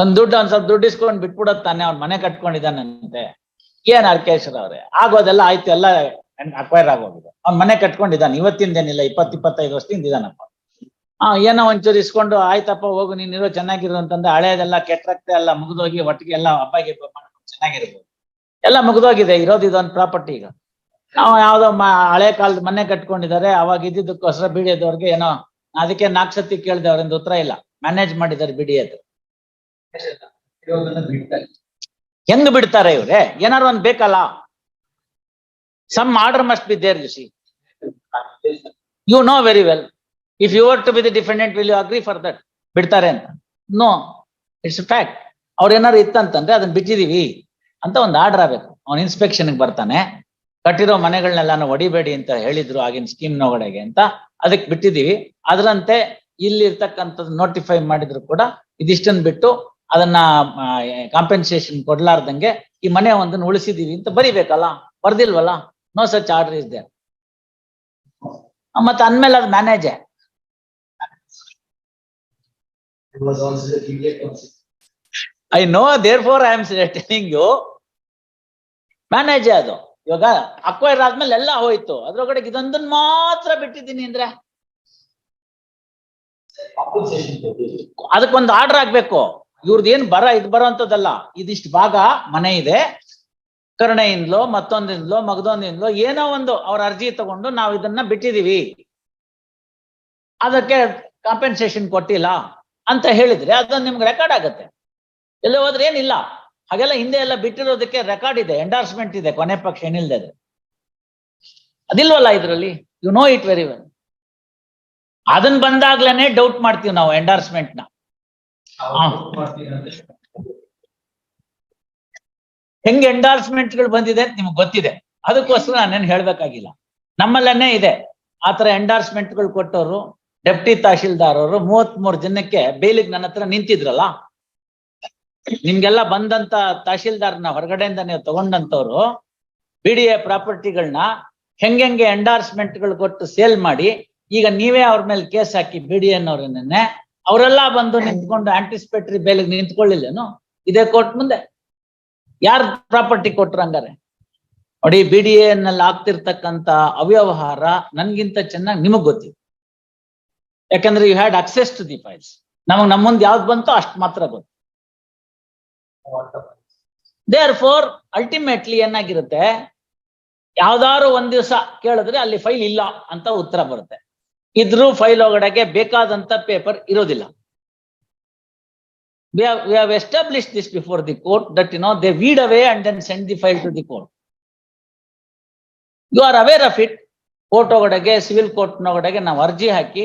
ಒಂದ್ ದುಡ್ಡು ಒಂದ್ ಸ್ವಲ್ಪ ದುಡ್ಡು ಇಸ್ಕೊಂಡ್ ಬಿಟ್ಬಿಡೋದ್ ತಾನೆ ಅವ್ನ್ ಮನೆ ಕಟ್ಕೊಂಡಿದ್ದಾನಂತೆ. ಏನ್ ಅರ್ಕೇಶ್ವರ ಅವ್ರೆ. ಆಗೋದೆಲ್ಲ ಆಯ್ತು, ಎಲ್ಲ ಅಕ್ವೈರ್ ಆಗೋಗಿದೆ. ಅವ್ನ್ ಮನೆ ಕಟ್ಕೊಂಡಿದ್ದಾನೆ ಇವತ್ತಿಂದೇನಿಲ್ಲ ಇಪ್ಪತ್ ಇಪ್ಪತ್ತೈದು ವರ್ಷದಿಂದ ಇದಾನಪ್ಪ ಹಾ ಏನೋ ಒಂಚೂರು ಇಸ್ಕೊಂಡು, ಆಯ್ತಪ್ಪ, ಹೋಗು, ನೀನ್ ಇರೋ ಚೆನ್ನಾಗಿರು ಅಂತಂದ್ರೆ ಹಳೇದೆಲ್ಲ ಕೆಟ್ಟರಕ್ತೆ ಎಲ್ಲ ಮುಗಿದೋಗಿ ಒಟ್ಟಿಗೆ ಎಲ್ಲ ಹಬ್ಬ ಗಿಬ್ಬ ಮಾಡ್ಕೊಂಡು ಚೆನ್ನಾಗಿರ್ಬೋದು. ಎಲ್ಲ ಮುಗಿದೋಗಿದೆ, ಇರೋದು ಇದೊಂದು ಪ್ರಾಪರ್ಟಿ ಈಗ. ನಾವು ಯಾವ್ದೋ ಹಳೆ ಕಾಲದ ಮನೆ ಕಟ್ಕೊಂಡಿದ್ದಾರೆ, ಅವಾಗ ಇದ್ದಿದ್ದಕ್ಕೋಸ್ಕರ ಬಿಡಿಯದವ್ರಿಗೆ ಏನೋ, ಅದಕ್ಕೆ ನಾಲ್ಕು ಸತಿ ಕೇಳ್ದೆ ಅವ್ರಿಂದ ಉತ್ತರ ಇಲ್ಲ. ಮ್ಯಾನೇಜ್ ಮಾಡಿದ್ದಾರೆ ಬಿಡಿ ಅದು. ಹೆಂಗ್ ಬಿಡ್ತಾರೆ. ಇವ್ರೆ? ಏನಾರು ಒಂದ್ ಬೇಕಲ್ಲ? Some order must be there you see you know very well if you were to be the defendant will you agree for that ಬಿಡ್ತಾರೆ ಅಂತ. ನೋ ಇಟ್ಸ್ ಫ್ಯಾಕ್ಟ್ ಅವ್ರ ಏನಾರು ಇತ್ತಂತಂದ್ರೆ ಅದನ್ನ ಬಿಟ್ಟಿದೀವಿ ಅಂತ ಒಂದು ಆರ್ಡರ್ ಆಗ್ಬೇಕು. ಅವ್ನ ಇನ್ಸ್ಪೆಕ್ಷನ್ ಬರ್ತಾನೆ. ಕಟ್ಟಿರೋ ಮನೆಗಳನ್ನೆಲ್ಲಾನು ಹೊಡಿಬೇಡಿ ಅಂತ ಹೇಳಿದ್ರು ಆಗಿನ ಸ್ಕೀಮ್ ನೊಳಗಡೆಗೆ ಅಂತ. ಅದಕ್ಕೆ ಬಿಟ್ಟಿದೀವಿ. ಅದರಂತೆ ಇಲ್ಲಿ ಇರ್ತಕ್ಕಂಥದ್ದು ನೋಟಿಫೈ ಮಾಡಿದ್ರು ಕೂಡ ಇದಿಷ್ಟನ್ ಬಿಟ್ಟು ಅದನ್ನ ಕಾಂಪೆನ್ಸೇಷನ್ ಕೊಡ್ಲಾರ್ದಂಗೆ ಈ ಮನೆ ಒಂದನ್ನು ಉಳಿಸಿದೀವಿ ಅಂತ ಬರಿಬೇಕಲ್ಲ? ಬರ್ದಿಲ್ವಲ್ಲ? No such order is there ಮತ್ತೆ ಅಂದ್ಮೇಲೆ ಅದು manage. I know therefore I am telling you manage ಅದು. ಇವಾಗ ಅಕ್ವೈರ್ ಆದ್ಮೇಲೆ ಎಲ್ಲ ಹೋಯ್ತು. ಅದ್ರೊಳಗಡೆ ಇದೊಂದನ್ ಮಾತ್ರ ಬಿಟ್ಟಿದ್ದೀನಿ ಅಂದ್ರೆ. ಅದಕ್ಕೊಂದು ಆರ್ಡರ್ ಆಗ್ಬೇಕು ಇವ್ರದ್ದು ಏನ್ ಬರ ಇದು ಬರೋಂಥದ್ದಲ್ಲ ಇದಿಷ್ಟು ಭಾಗ ಮನೆ ಇದೆ. ಕರುಣೆಯಿಂದಲೋ, ಮತ್ತೊಂದಿಂದಲೋ, ಮಗದೊಂದಿಂದಲೋ, ಏನೋ ಒಂದು ಅವ್ರ ಅರ್ಜಿ ತಗೊಂಡು ನಾವು ಇದನ್ನ ಬಿಟ್ಟಿದೀವಿ. ಅದಕ್ಕೆ ಕಾಂಪೆನ್ಸೇಷನ್ ಕೊಟ್ಟಿಲ್ಲ ಅಂತ ಹೇಳಿದ್ರೆ ಅದೊಂದು ನಿಮ್ಗೆ ರೆಕಾರ್ಡ್ ಆಗತ್ತೆ. ಎಲ್ಲ ಹೋದ್ರೆ ಏನಿಲ್ಲ. ಹಾಗೆಲ್ಲ ಹಿಂದೆ ಎಲ್ಲ ಬಿಟ್ಟಿರೋದಕ್ಕೆ ರೆಕಾರ್ಡ್ ಇದೆ ಎಂಡಾರ್ಸ್ಮೆಂಟ್ ಇದೆ, ಕೊನೆ ಪಕ್ಷ ಏನಿಲ್ಲದೆ ಅದು. ಅದಿಲ್ವಲ್ಲ ಇದರಲ್ಲಿ? You know it very well ಅದನ್ ಬಂದಾಗ್ಲೇನೆ ಡೌಟ್ ಮಾಡ್ತೀವಿ ನಾವು ಎಂಡಾರ್ಸ್ಮೆಂಟ್ನ ಅವ್ರು ಹಾ. ಮಾಡ್ತೀನಿ ಅಂತ ಹೆಂಗ್ ಎಂಡಾರ್ಸ್ಮೆಂಟ್ಗಳು ಬಂದಿದೆ ಅಂತ ನಿಮ್ಗೆ ಗೊತ್ತಿದೆ. ಅದಕ್ಕೋಸ್ಕರ ನಾನೇನ್ ಹೇಳ್ಬೇಕಾಗಿಲ್ಲ. ನಮ್ಮಲ್ಲೇ ಇದೆ. ಆತರ ಎಂಡಾರ್ಸ್ಮೆಂಟ್ಗಳು ಕೊಟ್ಟವರು ಡೆಪ್ಟಿ ತಹಶೀಲ್ದಾರ್ ಅವರು ಮೂವತ್ ಮೂರು ಜನಕ್ಕೆ ಬೇಲಿಗೆ ನನ್ನ ಹತ್ರ ನಿಂತಿದ್ರಲ್ಲ? ನಿಮ್ಗೆಲ್ಲ ಬಂದಂತ ತಹಶೀಲ್ದಾರ್ನ ಹೊರಗಡೆಯಿಂದ ನೀವು ತಗೊಂಡಂತವ್ರು ಬಿ ಡಿ ಎ ಪ್ರಾಪರ್ಟಿಗಳನ್ನ ಹೆಂಗೆಂಗೆ ಎಂಡಾರ್ಸ್ಮೆಂಟ್ಗಳು ಕೊಟ್ಟು ಸೇಲ್ ಮಾಡಿ, ಈಗ ನೀವೇ ಅವ್ರ ಮೇಲೆ ಕೇಸ್ ಹಾಕಿ ಬಿ ಡಿ ಎನ್ ಅವರೆಲ್ಲ ಬಂದು ನಿಂತ್ಕೊಂಡು ಆಂಟಿಸಿಪೇಟರಿ ಬೇಲಿಗೆ ನಿಂತ್ಕೊಳ್ಳಿಲ್ಲೇನು? ಇದೇ ಕೋರ್ಟ್ ಮುಂದೆ. ಯಾರ ಪ್ರಾಪರ್ಟಿ ಕೊಟ್ರು ಹಂಗಾರೆ? ನೋಡಿ ಬಿ ಡಿ ನಲ್ಲಿ ಆಗ್ತಿರ್ತಕ್ಕಂತ ಅವ್ಯವಹಾರ ನನ್ಗಿಂತ ಚೆನ್ನಾಗಿ ನಿಮಗ್ ಗೊತ್ತಿದೆ. ಯಾಕಂದ್ರೆ you had access to the files ನಮಗ್ ನಮ್ಮ ಮುಂದೆ ಯಾವ್ದು ಬಂತೋ ಅಷ್ಟು ಮಾತ್ರ ಗೊತ್ತು. ದೇರ್ ಫೋರ್ ಅಲ್ಟಿಮೇಟ್ಲಿ ಏನಾಗಿರುತ್ತೆ? ಯಾವ್ದಾದ್ರು ಒಂದ್ ದಿವಸ ಕೇಳಿದ್ರೆ ಅಲ್ಲಿ ಫೈಲ್ ಇಲ್ಲ ಅಂತ ಉತ್ತರ ಬರುತ್ತೆ. ಇದ್ರೂ ಫೈಲ್ ಒಳಗಡೆಗೆ ಬೇಕಾದಂತ ಪೇಪರ್ ಇರೋದಿಲ್ಲ. We have we have established this before the court that, you know, they weed away and then send the file to the court. You are aware of it. Court ಒಳಗಡೆಗೆ civil court ಒಳಗಡೆಗೆ ನಾವು ಅರ್ಜಿ ಹಾಕಿ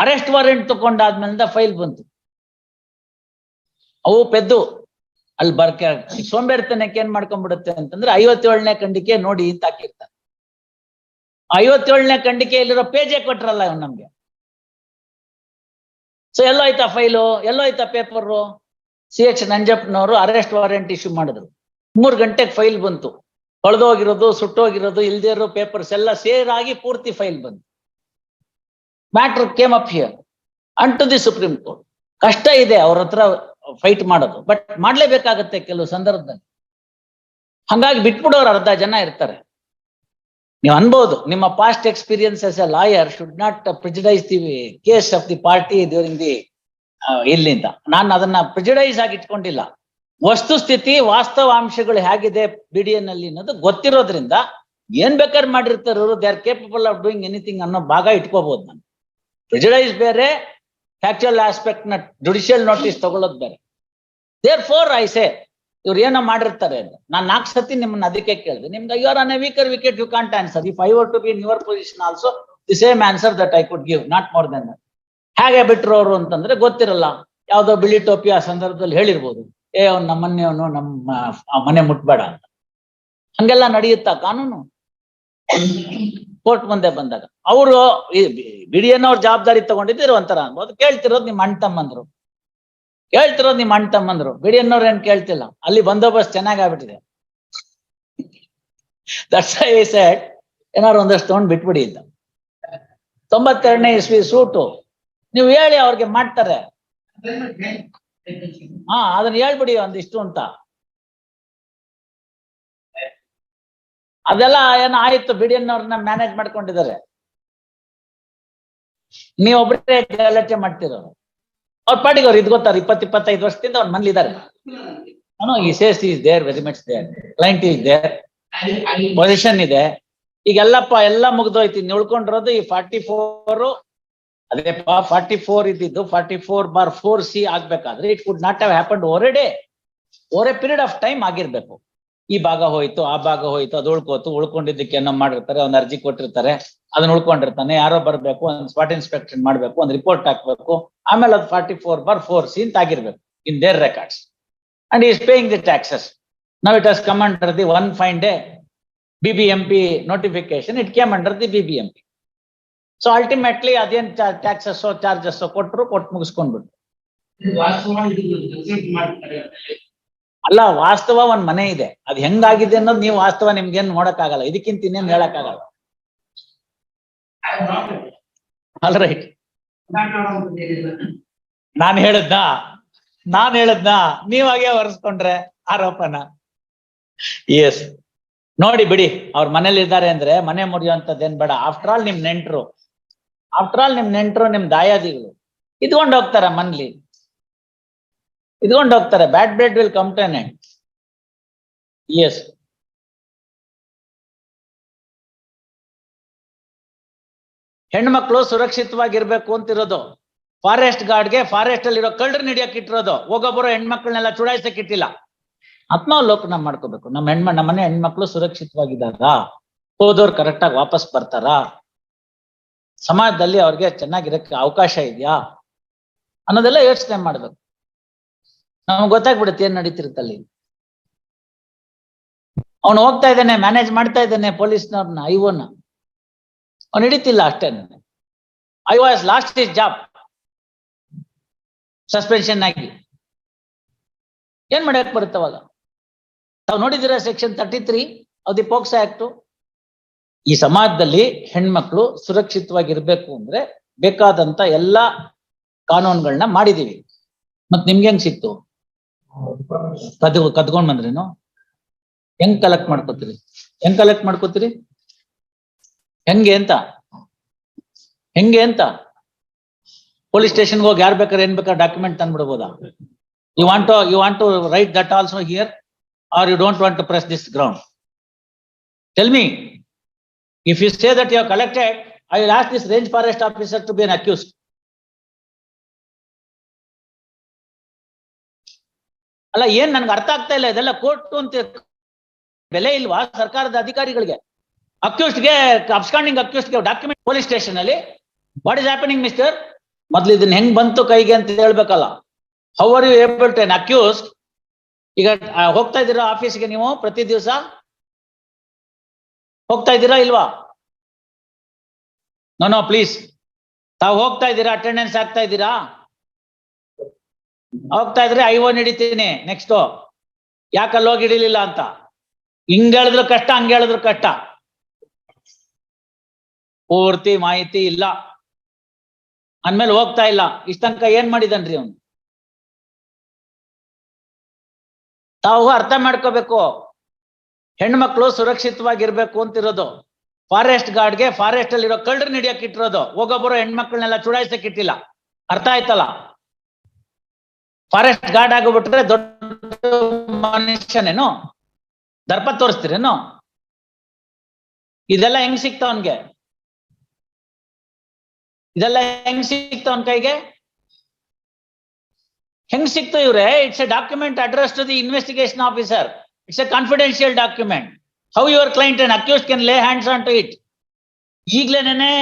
arrest warrant ತಗೊಂಡಾದ್ಮೇಲಿಂದ file ಬಂತು. ಅವು ಪೆದ್ದು. ಅಲ್ಲಿ ಬರ್ಕೆ ಸೋಂಬೇರ್ತನಕ್ಕೆ ಏನ್ ಮಾಡ್ಕೊಂಡ್ಬಿಡುತ್ತೆ ಅಂತಂದ್ರೆ ಐವತ್ತೇಳನೇ ಖಂಡಿಕೆ ನೋಡಿ ಅಂತ ಹಾಕಿರ್ತಾರೆ. ಐವತ್ತೇಳನೇ ಖಂಡಿಕೆಯಲ್ಲಿರೋ ಪೇಜೇ ಕೊಟ್ರಲ್ಲ ಇವ್ ನಮ್ಗೆ. ಸೊ ಎಲ್ಲೋಯ್ತಾ ಫೈಲು ಎಲ್ಲೋಯ್ತಾ ಪೇಪರು ಸಿ ಎಚ್ ನಂಜಪ್ಪನವರು ಅರೆಸ್ಟ್ ವಾರೆಂಟ್ ಇಶ್ಯೂ ಮಾಡಿದ್ರು. ಮೂರ್ ಗಂಟೆಗೆ ಫೈಲ್ ಬಂತು. ಹೊಳೆದೋಗಿರೋದು, ಸುಟ್ಟೋಗಿರೋದು, ಇಲ್ದೇ ಇರೋ ಪೇಪರ್ಸ್ ಎಲ್ಲ ಸೇರಾಗಿ ಪೂರ್ತಿ ಫೈಲ್ ಬಂತು. Matter came up here and to the supreme court ಕಷ್ಟ ಇದೆ ಅವ್ರ ಹತ್ರ ಫೈಟ್ ಮಾಡೋದು. ಬಟ್ ಮಾಡ್ಲೇಬೇಕಾಗತ್ತೆ ಕೆಲವು ಸಂದರ್ಭದಲ್ಲಿ. ಹಂಗಾಗಿ ಬಿಟ್ಬಿಡೋರು ಅರ್ಧ ಜನ ಇರ್ತಾರೆ. ನೀವು ಅನ್ಬೋದು, ನಿಮ್ಮ past experience as a lawyer should not prejudice the case of the party during the ಇಲ್ಲಿಂದ. ನಾನು ಅದನ್ನ ಪ್ರಿಜಿಡೈಸ್ ಆಗಿ ಇಟ್ಕೊಂಡಿಲ್ಲ. ವಸ್ತುಸ್ಥಿತಿ, ವಾಸ್ತವಾಂಶಗಳು ಹೇಗಿದೆ ಬಿಡಿಎನಲ್ಲಿ ಅನ್ನೋದು ಗೊತ್ತಿರೋದ್ರಿಂದ ಏನ್ ಬೇಕಾದ್ರೆ ಮಾಡಿರ್ತಾರೆ ಅವರು they are capable of doing anything ಅನ್ನೋ ಭಾಗ ಇಟ್ಕೋಬಹುದು ನಾನು. ಪ್ರಿಜಿಡೈಸ್ ಬೇರೆ ಫ್ಯಾಕ್ಚುಯಲ್ ಆಸ್ಪೆಕ್ಟ್ನ ಜುಡಿಷಿಯಲ್ ನೋಟಿಸ್ ತಗೊಳ್ಳೋದು ಬೇರೆ. ದೇರ್ ಫೋರ್ ಐ ಸೇ ಇವ್ರು ಏನೋ ಮಾಡಿರ್ತಾರೆ ಅಂತ. ನಾನು ನಾಲ್ಕು ಸತಿ ನಿಮ್ಮನ್ನ ಅದಕ್ಕೆ ಕೇಳಿದೆ. ನಿಮ್ಗೆ you are an weaker wicket you can't answer if I were to be in your position also the same answer that I could give not more than ಹೇಗೆ ಬಿಟ್ರು ಅವರು ಅಂತಂದ್ರೆ ಗೊತ್ತಿರಲ್ಲ. ಯಾವ್ದೋ ಬಿಳಿ ಟೋಪಿ ಆ ಸಂದರ್ಭದಲ್ಲಿ ಹೇಳಿರ್ಬೋದು. ಏ, ಅವ್ನು ನಮ್ಮನ್ನೇ ಅವನು, ನಮ್ಮ ಮನೆ ಮುಟ್ಬೇಡ ಅಂತ. ಹಂಗೆಲ್ಲ ನಡೆಯುತ್ತಾ ಕಾನೂನು? ಕೋರ್ಟ್ ಮುಂದೆ ಬಂದಾಗ. ಅವರು ಬಿಡಿಯನ್ನ ಅವ್ರ ಜವಾಬ್ದಾರಿ ತಗೊಂಡಿದ್ದು ಒಂಥರ ಅನ್ಬೋದು. ಕೇಳ್ತಿರೋದು ನಿಮ್ಮ ಅಣ್ಣ ತಮ್ಮಂದ್ರು. ಕೇಳ್ತಿರೋದು ನಿಮ್ಮ ಅಣ್ಣ ತಮ್ಮಂದ್ರು. ಬಿಡಿ ಅನ್ನೋರು ಏನ್ ಕೇಳ್ತಿಲ್ಲ. ಅಲ್ಲಿ ಬಂದೋಬಸ್ತ್ ಚೆನ್ನಾಗ್ ಆಗ್ಬಿಟ್ಟಿದೆ. ದಟ್ಸ್ ಐ ಸೆಟ್ ಏನಾದ್ರು ಒಂದಷ್ಟು ತಗೊಂಡ್ ಬಿಟ್ಬಿಡಿ ಅಂತ. ತೊಂಬತ್ತೆರಡನೇ ಇಸ್ವಿ ಸೂಟು. ನೀವು ಹೇಳಿ ಅವ್ರಿಗೆ ಮಾಡ್ತಾರೆ. ಹಾ, ಅದನ್ನ ಹೇಳ್ಬಿಡಿ ಒಂದಿಷ್ಟು ಅಂತ. ಅದೆಲ್ಲ ಏನೋ ಆಯ್ತು, ಬಿಡಿ ಅವ್ರನ್ನ ಮ್ಯಾನೇಜ್ ಮಾಡ್ಕೊಂಡಿದ್ದಾರೆ. ನೀವೊಬ್ಬರೇ ಗಲಾಟೆ ಮಾಡ್ತಿರೋರು ಅವ್ರ ಪಾಟಿಗೆ ಅವ್ರು ಇದ್ ಗೊತ್ತಾರ ಇಪ್ಪತ್ ಇಪ್ಪತ್ತೈದು ವರ್ಷದಿಂದ ಅವ್ರ ಮನೇಲಿದ್ದಾರೆ. ನಾನು ಈ says is there much their client is their position ಇದೆ. ಈಗ ಎಲ್ಲಪ್ಪ ಎಲ್ಲ ಮುಗ್ದೋಯ್ತು. ಇನ್ನು ಉಳ್ಕೊಂಡಿರೋದು ಈ ಫಾರ್ಟಿ ಫೋರ್ ಅದೇ ಫಾರ್ಟಿ ಫೋರ್ ಇದ್ದಿದ್ದು forty four bar four C ಆಗ್ಬೇಕಾದ್ರೆ it would not have happen or a day or a period of time ಆಗಿರ್ಬೇಕು. ಈ ಭಾಗ ಹೋಯ್ತು ಆ ಭಾಗ ಹೋಯ್ತು ಅದು ಉಳ್ಕೋತು. ಉಳ್ಕೊಂಡಿದ್ದಕ್ಕೆ ಏನೋ ಮಾಡಿರ್ತಾರೆ ಒಂದ್ ಅರ್ಜಿ ಕೊಟ್ಟಿರ್ತಾರೆ. ಅದನ್ನ ಉಳ್ಕೊಂಡಿರ್ತಾನೆ ಯಾರೋ ಬರ್ಬೇಕು ಒಂದ್ ಸ್ಪಾಟ್ ಇನ್ಸ್ಪೆಕ್ಷನ್ ಮಾಡ್ಬೇಕು ಒಂದ್ ರಿಪೋರ್ಟ್ ಹಾಕ್ಬೇಕು ಆಮೇಲೆ ಅದು forty four bar four C ಅಂತ ಆಗಿರ್ಬೇಕು in their records and is paying the taxes now it has come under the one fine day BBMP notification it came under the BBMP so ultimately ಅದೇನ್ taxes charges ಕೊಟ್ಟರು ಕೊಟ್ಟು ಮುಗಿಸ್ಕೊಂಡ್ಬಿಟ್ರು. ಅಲ್ಲ ವಾಸ್ತವ ಒಂದ್ ಮನೆ ಇದೆ. ಅದ್ ಹೆಂಗಾಗಿದೆ ಅನ್ನೋದು ನೀವು ವಾಸ್ತವ ನಿಮ್ಗೇನ್ ನೋಡಕ್ ಆಗಲ್ಲ ಇದಕ್ಕಿಂತ ಇನ್ನೇನ್ ಹೇಳಕ್ ಆಗಲ್ಲ ಅಲ್ ರೈಟ್. ನಾನ್ ಹೇಳದ್ನ? ನಾನ್ ಹೇಳದ್ನ? ನೀವಾಗೆ ಹೊರಸ್ಕೊಂಡ್ರೆ ಆರೋಪನ? ಎಸ್ ನೋಡಿ ಬಿಡಿ, ಅವ್ರ ಮನೇಲಿ ಇದ್ದಾರೆ ಅಂದ್ರೆ ಮನೆ ಮುರಿಯುವಂತದ್ದೇನ್ ಬೇಡ. ಆಫ್ಟರ್ ಆಲ್ ನಿಮ್ ನೆಂಟ್ರು. ಆಫ್ಟರ್ ಆಲ್ ನಿಮ್ ನೆಂಟ್ರು, ನಿಮ್ ದಾಯಾದಿಗಳು. ಇದ್ಕೊಂಡ್ ಹೋಗ್ತಾರೆ ಮನ್ಲಿ ಇದ್ಕೊಂಡ್ ಹೋಗ್ತಾರೆ. Bad bread will complainant as ಹೆಣ್ಮಕ್ಳು ಸುರಕ್ಷಿತವಾಗಿರ್ಬೇಕು ಅಂತಿರೋದು. ಫಾರೆಸ್ಟ್ ಗಾರ್ಡ್ಗೆ ಫಾರೆಸ್ಟ್ ಅಲ್ಲಿ ಇರೋ ಕಳ್ಳರ್ ಹಿಡಿಯಕ್ ಇಟ್ಟಿರೋದು. ಹೋಗೋಬರೋ ಹೆಣ್ಮಕ್ಳನ್ನೆಲ್ಲ ಚುಡಾಯಿಸಕ್ ಇಟ್ಟಿಲ್ಲ. ಆತ್ಮಾವಲೋಕನ ಮಾಡ್ಕೋಬೇಕು. ನಮ್ಮ ಹೆಣ್ಮ, ನಮ್ಮ ಮನೆ ಹೆಣ್ಮಕ್ಳು ಸುರಕ್ಷಿತವಾಗಿದ್ದಾರ ಹೋದವ್ರು ಕರೆಕ್ಟ್ ಆಗಿ ವಾಪಸ್ ಬರ್ತಾರಾ? ಸಮಾಜದಲ್ಲಿ ಅವ್ರಿಗೆ ಚೆನ್ನಾಗಿರಕ್ಕೆ ಅವಕಾಶ ಇದೆಯಾ? ಅನ್ನೋದೆಲ್ಲ ಯೋಚನೆ ಮಾಡ್ಬೇಕು. ನಮ್ಗೆ ಗೊತ್ತಾಗ್ಬಿಡುತ್ತೆ ಏನ್ ನಡೀತಿರುತ್ತಲ್ಲಿ ಅವನು ಹೋಗ್ತಾ ಇದ್ದಾನೆ ಮ್ಯಾನೇಜ್ ಮಾಡ್ತಾ ಇದ್ದಾನೆ ಪೊಲೀಸ್ನವ್ರನ್ನ ಐವನ್ನ ಅವ್ನು ಹಿಡಿತಿಲ್ಲ ಅಷ್ಟೇ I was lost his job suspension ಆಗಿ. ಏನ್ ಮಾಡಕ್ ಬರುತ್ತೆ ಅವಾಗ? ತಾವು ನೋಡಿದಿರ section thirty three of the POCSO act ಈ ಸಮಾಜದಲ್ಲಿ ಹೆಣ್ಮಕ್ಳು ಸುರಕ್ಷಿತವಾಗಿರ್ಬೇಕು ಅಂದ್ರೆ ಬೇಕಾದಂತ ಎಲ್ಲಾ ಕಾನೂನುಗಳನ್ನ ಮಾಡಿದೀವಿ. ಮತ್ ನಿಮ್ಗೆ ಹೆಂಗ್ ಸಿಕ್ತು? ಕದ್, ಕದ್ಕೊಂಡ್ ಬಂದ್ರೇನು? ಹೆಂಗ್ ಕಲೆಕ್ಟ್ ಮಾಡ್ಕೋತೀರಿ? ಹೆಂಗ್ ಕಲೆಕ್ಟ್ ಮಾಡ್ಕೋತೀರಿ? ಹೆಂಗೆ ಅಂತ? ಹೆಂಗೆ ಅಂತ? ಪೊಲೀಸ್ ಸ್ಟೇಷನ್ಗೆ ಹೋಗಿ ಯಾರು ಬೇಕಾದ್ರೆ ಏನ್ ಬೇಕಾದ್ರೆ document ತಂದ್ಬಿಡ್ಬೋದಾ? You want you want to write that also here are you don't want to press this ground tell me if you say that you collected I will ask this range forest officer to be an accuse ಅಲ್ಲ, ಏನ್ ನನ್ಗೆ ಅರ್ಥ ಆಗ್ತಾ ಇಲ್ಲ, ಇದೆಲ್ಲ court ಅಂತ ಬೆಲೆ ಇಲ್ವಾ ಸರ್ಕಾರದ ಅಧಿಕಾರಿಗಳಿಗೆ? ಅಕ್ಯೂಸ್ಡ್ಗೆ ಅಬ್ಸ್ಕಾಂಡಿಂಗ್ ಅಕ್ಯೂಸ್ಟ್ಗೆ ಡಾಕ್ಯುಮೆಂಟ್ ಪೊಲೀಸ್ ಸ್ಟೇಷನ್ ಅಲ್ಲಿ ವಾಟ್ ಇಸ್ ಹ್ಯಾಪನಿಂಗ್ ಮಿಸ್ಟರ್ ಮೊದ್ಲು ಇದನ್ನ ಹೆಂಗ್ ಬಂತು ಕೈಗೆ ಅಂತ ಹೇಳ್ಬೇಕಲ್ಲ. How are you able to accused ಈಗ ಹೋಗ್ತಾ ಇದ್ದೀರಾ ಆಫೀಸ್ಗೆ ನೀವು ಪ್ರತಿ ದಿವಸ? ಹೋಗ್ತಾ ಇದ್ದೀರಾ ಇಲ್ವಾ? ನೋ ನೋ ಪ್ಲೀಸ್ ತಾವು ಹೋಗ್ತಾ ಇದ್ದೀರಾ? ಅಟೆಂಡೆನ್ಸ್ ಆಗ್ತಾ ಇದ್ದೀರಾ? ಹೋಗ್ತಾ ಇದ್ರೆ ಐ ಒನ್ ಹಿಡಿತೀನಿ ನೆಕ್ಸ್ಟ್ ಯಾಕಲ್ಲಿ ಹೋಗಿ ಹಿಡಿಲಿಲ್ಲ ಅಂತ? ಹಿಂಗ್ ಹೇಳಿದ್ರು ಕಷ್ಟ, ಹಂಗ್ ಹೇಳಿದ್ರು ಕಷ್ಟ. ಪೂರ್ತಿ ಮಾಹಿತಿ ಇಲ್ಲ. ಅಂದ್ಮೇಲೆ ಹೋಗ್ತಾ ಇಲ್ಲ. ಇಷ್ಟಂಕ ಏನ್ ಮಾಡಿದನ್ರಿ ಅವನು? ತಾವು ಅರ್ಥ ಮಾಡ್ಕೋಬೇಕು. ಹೆಣ್ಮಕ್ಳು ಸುರಕ್ಷಿತವಾಗಿರ್ಬೇಕು ಅಂತಿರೋದು. ಫಾರೆಸ್ಟ್ ಗಾರ್ಡ್ಗೆ ಫಾರೆಸ್ಟ್ ಅಲ್ಲಿ ಇರೋ ಕಳ್ಳರ್ ಹಿಡಿಯಕ್ ಇಟ್ಟಿರೋದು. ಹೋಗೋಬರೋ ಹೆಣ್ಮಕ್ಳನ್ನೆಲ್ಲ ಚುಡಾಯಿಸಕ್ ಇಟ್ಟಿಲ್ಲ. ಅರ್ಥ ಆಯ್ತಲ್ಲ? ಫಾರೆಸ್ಟ್ ಗಾರ್ಡ್ ಆಗಿಬಿಟ್ರೆ ದೊಡ್ಡ ಮನುಷ್ಯನೇನು? ದರ್ಪ ತೋರಿಸ್ತೀರೇನು? ಇದೆಲ್ಲ ಹೆಂಗ್ ಸಿಕ್ತ ಅವನ್ಗೆ? ಇದೆಲ್ಲ ಹೆಂಗ್ ಸಿಕ್ತ ಅವನ್ ಕೈಗೆ? ಹೆಂಗ್ ಸಿಕ್ತು ಇವ್ರೆ? It's a document address to the investigation officer it's a confidential document how your client and accuse can lay hands on to it ಈಗ್ಲೇನೆ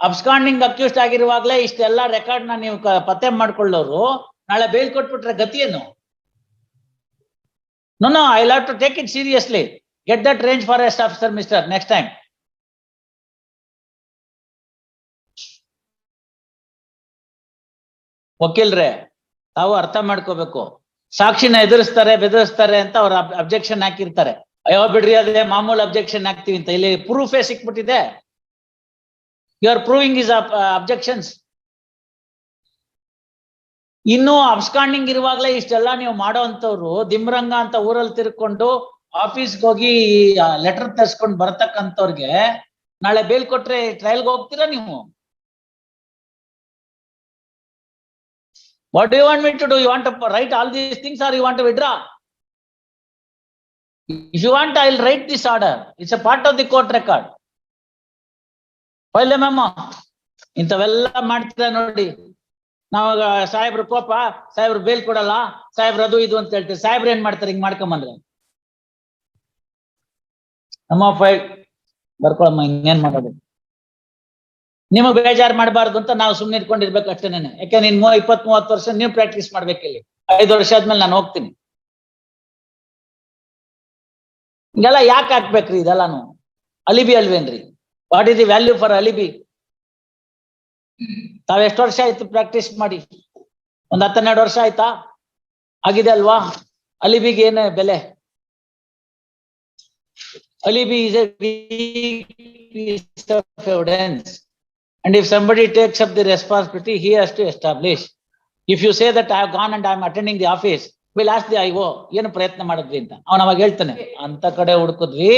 absconding accused ಆಗಿರುವಾಗಲೇ ಇಷ್ಟೆಲ್ಲ ರೆಕಾರ್ಡ್ನ ನೀವು ಪತ್ತೆ ಮಾಡ್ಕೊಳ್ಳೋರು, ನಾಳೆ ಬೇಲ್ ಕೊಟ್ಬಿಟ್ರೆ ಗತಿ ಏನು? No no I ought to take it seriously get that range forest officer mister next time ವಕೀಲ್ರೆ, ತಾವು ಅರ್ಥ ಮಾಡ್ಕೋಬೇಕು. ಸಾಕ್ಷಿನ ಎದುರಿಸ್ತಾರೆ, ಬೆದರಿಸ್ತಾರೆ ಅಂತ ಅವ್ರ ಅಬ್ಜೆಕ್ಷನ್ ಹಾಕಿರ್ತಾರೆ. ಅಯ್ಯೋ ಬಿಡ್ರಿ, ಅದೇ ಮಾಮೂಲು ಅಬ್ಜೆಕ್ಷನ್ ಹಾಕ್ತೀವಿ ಅಂತ. ಇಲ್ಲಿ ಪ್ರೂಫೇ ಸಿಕ್ಬಿಟ್ಟಿದೆ. You are proving his objections ಇನ್ನು ಅಬ್ಸ್ಕಾಂಡಿಂಗ್ ಇರುವಾಗಲೇ ಇಷ್ಟೆಲ್ಲ ನೀವು ಮಾಡೋ ಅಂತವ್ರು ದಿಮ್ರಂಗ ಅಂತ ಊರಲ್ಲಿ ತಿರ್ಕೊಂಡು ಆಫೀಸ್ಗೆ ಹೋಗಿ ಲೆಟರ್ ತರ್ಸ್ಕೊಂಡು ಬರ್ತಕ್ಕಂಥವ್ರಿಗೆ ನಾಳೆ ಬೇಲ್ ಕೊಟ್ರೆ ಟ್ರಯಲ್ಗೆ ಹೋಗ್ತೀರಾ ನೀವು? What you want me to do you want write all these things are you want withdraw withdraw? You want I will write this order it's a part of the court record ಒಳ್ಳೆ ಮ್ಯಾಮ ಇಂಥವೆಲ್ಲ ಮಾಡ್ತೀರಾ ನೋಡಿ. ನಾವಾಗ ಸಾಹೇಬ್ರು ಕೋಪ, ಸಾಹೇಬ್ರು bale ಕೊಡಲ್ಲ, ಸಾಹೇಬ್ರು ಅದು ಇದು ಅಂತ ಹೇಳ್ತೀವಿ. ಸಾಹೇಬ್ರು ಏನ್ ಮಾಡ್ತಾರೆ? ಹಿಂಗ್ ಮಾಡ್ಕೊಂಬಂದ್ರೆ. ನಮ್ಮ ಫೈಲ್ ಬರ್ಕೊಳಮ್ಮ, ಇನ್ನೇನ್ ಮಾಡೋದು? ನಿಮಗ್ ಬೇಜಾರು ಮಾಡಬಾರ್ದು ಅಂತ ನಾವು ಸುಮ್ಮನೆ ಇಟ್ಕೊಂಡಿರ್ಬೇಕು ಅಷ್ಟೇನೆ ಯಾಕೆ ನೀನ್ ಮೂ ಇಪ್ಪತ್ ಮೂವತ್ತು ವರ್ಷ ನೀವು ಪ್ರಾಕ್ಟೀಸ್ ಮಾಡ್ಬೇಕು ಇಲ್ಲಿ. ಐದು ವರ್ಷ ಆದ್ಮೇಲೆ ನಾನು ಹೋಗ್ತೀನಿ. ಇದೆಲ್ಲ ಯಾಕೆ ಹಾಕ್ಬೇಕ್ರಿ ಇದೆಲ್ಲಾನು? Alibi ಅಲ್ವೇನ್ರಿ? What is the value for alibi? ತಾವ್ ಎಷ್ಟು ವರ್ಷ ಆಯ್ತು ಪ್ರಾಕ್ಟೀಸ್ ಮಾಡಿ? ಒಂದ್ ಹತ್ತೆರಡು ವರ್ಷ ಆಯ್ತಾ? ಆಗಿದೆ ಅಲ್ವಾ? ಅಲಿಬಿಗೆ ಏನೇ ಬೆಲೆ? Alibi is a evidence. And if somebody takes up the responsibility, he has to establish. If you say that I have gone and I am attending the office, we'll ask the IO, ಏನು ಪ್ರಯತ್ನ ಮಾಡಿದ್ವಿ ಅಂತ. ಅವನ ಅವಾಗ ಹೇಳ್ತಾನೆ ಅಂತ ಕಡೆ ಹುಡುಕಿದ್ವಿ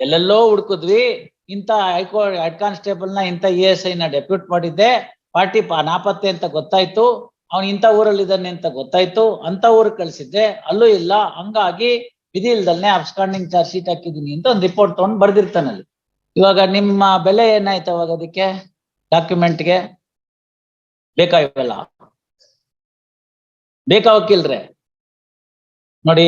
ಎಲ್ಲೆಲ್ಲೋ ಹುಡುಕಿದ್ವಿ ಇಂತ ಹೈಕೋರ್ಟ್ ಹೆಡ್ ಕಾನ್ಸ್ಟೇಬಲ್ನ ಇಂತ ಇ ಎಸ್ ಐ ನ ಡೆಪ್ಯೂಟ್ ಮಾಡಿದ್ದೆ ಪಾರ್ಟಿ ನಾಪತ್ತೆ ಅಂತ ಗೊತ್ತಾಯ್ತು ಅವನು ಇಂಥ ಊರಲ್ಲಿ ಅಂತ ಗೊತ್ತಾಯ್ತು ಅಂತ ಊರಿಗೆ ಕಳ್ಸಿದ್ದೆ ಅಲ್ಲೂ ಇಲ್ಲ ಹಂಗಾಗಿ ವಿಧಿ ಇಲ್ದಲ್ನೆ ಅಬ್ಸ್ಕಾಂಡಿಂಗ್ ಚಾರ್ಜ್ ಶೀಟ್ ಹಾಕಿದೀನಿ ಅಂತ ಒಂದು ರಿಪೋರ್ಟ್ ತಗೊಂಡ್ ಬರ್ದಿರ್ತಾನಲ್ಲಿ ಇವಾಗ ನಿಮ್ಮ ಬೆಲೆ ಏನಾಯ್ತು ಅವಾಗ ಅದಕ್ಕೆ? ಡಾಕ್ಯುಮೆಂಟ್ಗೆ ಬೇಕಾ ಇವೆಲ್ಲ ಬೇಕಾ ನೋಡಿ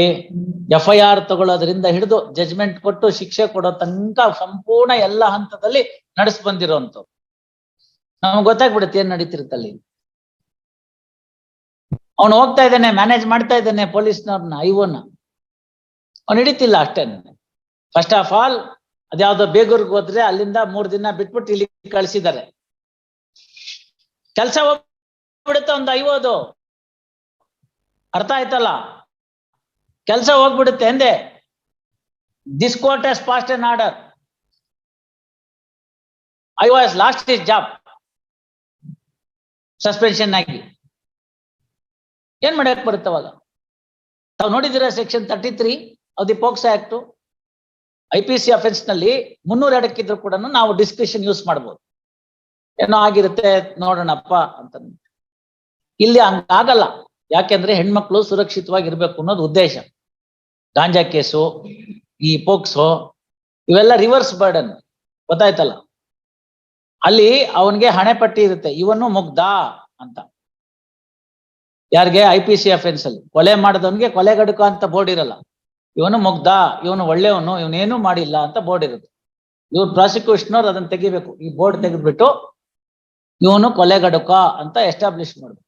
ಎಫ್ ಐ ಆರ್ ತಗೊಳ್ಳೋದ್ರಿಂದ ಹಿಡಿದು ಜಜ್ಮೆಂಟ್ ಕೊಟ್ಟು ಶಿಕ್ಷೆ ಕೊಡೋ ತನಕ ಸಂಪೂರ್ಣ ಎಲ್ಲ ಹಂತದಲ್ಲಿ ನಡೆಸ್ ಬಂದಿರೋಂಥವ್ರು. ನಮ್ಗೆ ಗೊತ್ತಾಗ್ಬಿಡುತ್ತೆ ಏನ್ ನಡೀತಿರುತ್ತಲ್ಲಿ ಅವನು ಹೋಗ್ತಾ ಇದ್ದಾನೆ ಮ್ಯಾನೇಜ್ ಮಾಡ್ತಾ ಇದ್ದಾನೆ ಪೊಲೀಸ್ನವ್ರನ್ನ ಐವನ್ನ ಅವ್ನು ಹಿಡಿತಿಲ್ಲ ಅಷ್ಟೇ. ಫಸ್ಟ್ ಆಫ್ ಆಲ್ ಅದ್ಯಾವ್ದೋ ಬೇಗೂರ್ಗ್ ಹೋದ್ರೆ ಅಲ್ಲಿಂದ ಮೂರ್ ದಿನ ಬಿಟ್ಬಿಟ್ಟು ಇಲ್ಲಿ ಕಳ್ಸಿದ್ದಾರೆ. ಕೆಲ್ಸ ಹೋಗ್ಬಿಡುತ್ತೆ ಒಂದು ಐವತ್ತು. ಅರ್ಥ ಆಯ್ತಲ್ಲ? ಕೆಲಸ ಹೋಗ್ಬಿಡುತ್ತೆ ಎಂದೆ? This court has passed an order I was lost his job suspension ಆಗಿ. ಏನ್ ಮಾಡಕ್ ಬರುತ್ತೆ ಅವಾಗ? ತಾವು ನೋಡಿದಿರ section thirty three of the POCSO act I P C ಅಫೆನ್ಸ್ನಲ್ಲಿ ಮುನ್ನೂರ ಎರಡಕ್ಕಿದ್ರು ಕೂಡ ನಾವು ಡಿಸ್ಕ್ರಿಷನ್ ಯೂಸ್ ಮಾಡ್ಬೋದು. ಏನೋ ಆಗಿರುತ್ತೆ ನೋಡೋಣಪ್ಪ ಅಂತ ಇಲ್ಲಿ ಹಂಗಾಗಲ್ಲ. ಯಾಕೆಂದ್ರೆ ಹೆಣ್ಮಕ್ಳು ಸುರಕ್ಷಿತವಾಗಿರ್ಬೇಕು ಅನ್ನೋದು ಉದ್ದೇಶ. ಗಾಂಜಾ ಕೇಸು, ಈ ಪೋಕ್ಸೋ, ಇವೆಲ್ಲ ರಿವರ್ಸ್ ಬರ್ಡನ್ ಗೊತ್ತಾಯ್ತಲ್ಲ? ಅಲ್ಲಿ ಅವನಿಗೆ ಹಣೆ ಪಟ್ಟಿ ಇರುತ್ತೆ. ಇವನು ಮುಗ್ಧ ಅಂತ. ಯಾರಿಗೆ? ಐ ಪಿ ಸಿ ಅಫೆನ್ಸ್ ಅಲ್ಲಿ. ಕೊಲೆ ಮಾಡಿದವನ್ಗೆ ಕೊಲೆಗಡುಕ ಅಂತ ಬೋರ್ಡ್ ಇರಲ್ಲ. ಇವನು ಮುಗ್ಧ, ಇವನು ಒಳ್ಳೆಯವನು, ಇವನೇನು ಮಾಡಿಲ್ಲ ಅಂತ ಬೋರ್ಡ್ ಇರುತ್ತೆ. ಇವ್ರು ಪ್ರಾಸಿಕ್ಯೂಷನ್ ಅವ್ರು ಅದನ್ನ ತೆಗಿಬೇಕು. ಈ ಬೋರ್ಡ್ ತೆಗೆದ್ಬಿಟ್ಟು ಇವನು ಕೊಲೆಗಡುಕ ಅಂತ ಎಸ್ಟಾಬ್ಲಿಷ್ ಮಾಡ್ಬೇಕು.